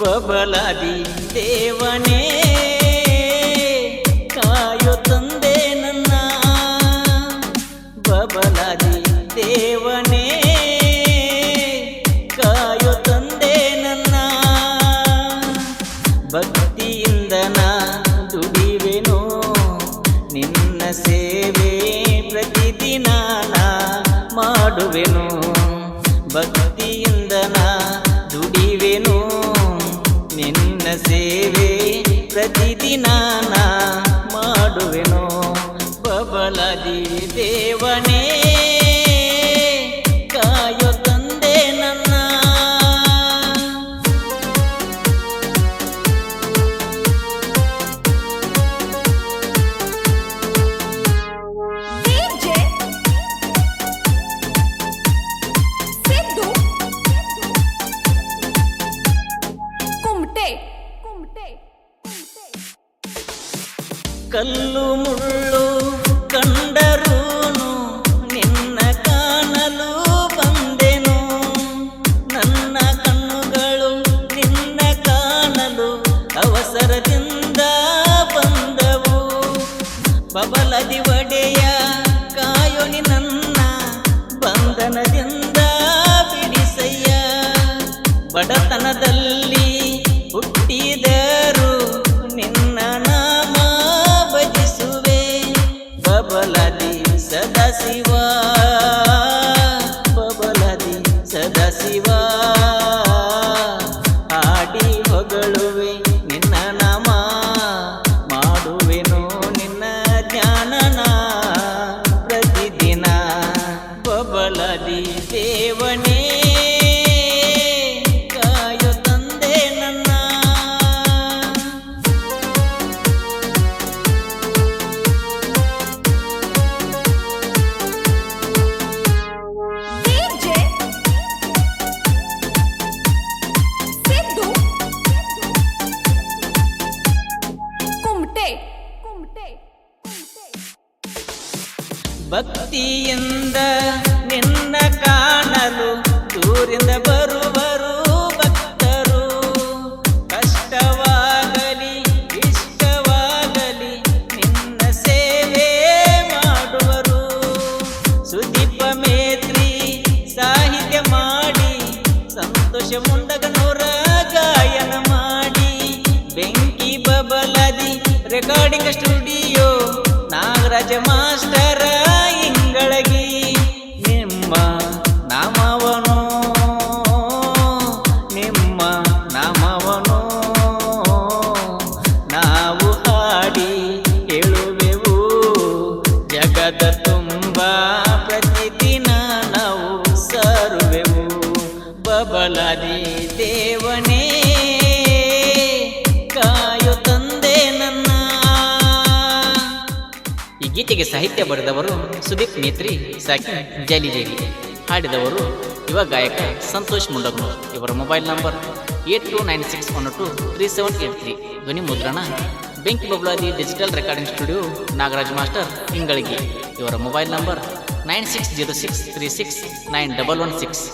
ಬಬಲಾದಿ ದೇವನೇ ಕಾಯೋ ತಂದೆ ನನ್ನ. ಬಬಲಾದಿ ದೇವನೇ ಕಾಯೋ ತಂದೆ ನನ್ನ. ಭಕ್ತಿಯಿಂದ ನಾ ದುಡಿವೆನು, ನಿನ್ನ ಸೇವೆ ಪ್ರತಿದಿನ ಮಾಡುವೆನು. ಭಕ್ತಿಯಿಂದ ನಾ ಸೇವೆ ಪ್ರತಿದಿನ ಮಾಡುವೆನೋ ಬಬಲದಿ ದೇವನೇ. ಕಲ್ಲು ಮುಳ್ಳು ಕಂಡರೂನು, ನಿನ್ನ ಕಾಣಲು ಬಂದೆನು. ನನ್ನ ಕಣ್ಣುಗಳು ನಿನ್ನ ಕಾಣಲು ಅವಸರದಿಂದ ಬಂದವು. ಬಬಲದಿ ಒಡೆಯ ಕಾಯೋನಿ ನನ್ನ ಬಂಧನದಿಂದ ಬಿಡಿಸಯ್ಯ. ಬಡತನದಲ್ಲಿ ಭಕ್ತಿಯಿಂದ ನಿನ್ನ ಕಾಣಲು ದೂರಿಂದ ಬರುವರು ಭಕ್ತರು. ಕಷ್ಟವಾಗಲಿ, ಇಷ್ಟವಾಗಲಿ ನಿನ್ನ ಸೇವೆ ಮಾಡುವರು. ಸುದೀಪ ಮೇತ್ರಿ ಸಾಹಿತ್ಯ ಮಾಡಿ, ಸಂತೋಷ ಮುಂಡಗನೂರ ಗಾಯನ ಮಾಡಿ. Benki Babaladi recording studio Nagaraja master Babaladi ದೇವನೇ, ಕಾಯೋ ತಂದೆ ನನ್ನ. ಈ ಗೀತೆಗೆ ಸಾಹಿತ್ಯ ಬರೆದವರು ಸುದೀಪ್ ನೇತ್ರಿ, ಸಾಕಿ ಜಲಿ ಜಲಿ. ಹಾಡಿದವರು ಯುವ ಗಾಯಕ ಸಂತೋಷ್ ಮುಂಡಗ್ನೂರ್ ಇವರ mobile number eight two nine six one two three seven eight three. ಧ್ವನಿ ಮುದ್ರಣ, Benki Babladi digital recording studio, Nagaraj master, ಇಂಗಳಿಗೆ. ಇವರ mobile number nine six zero six three six nine double one six.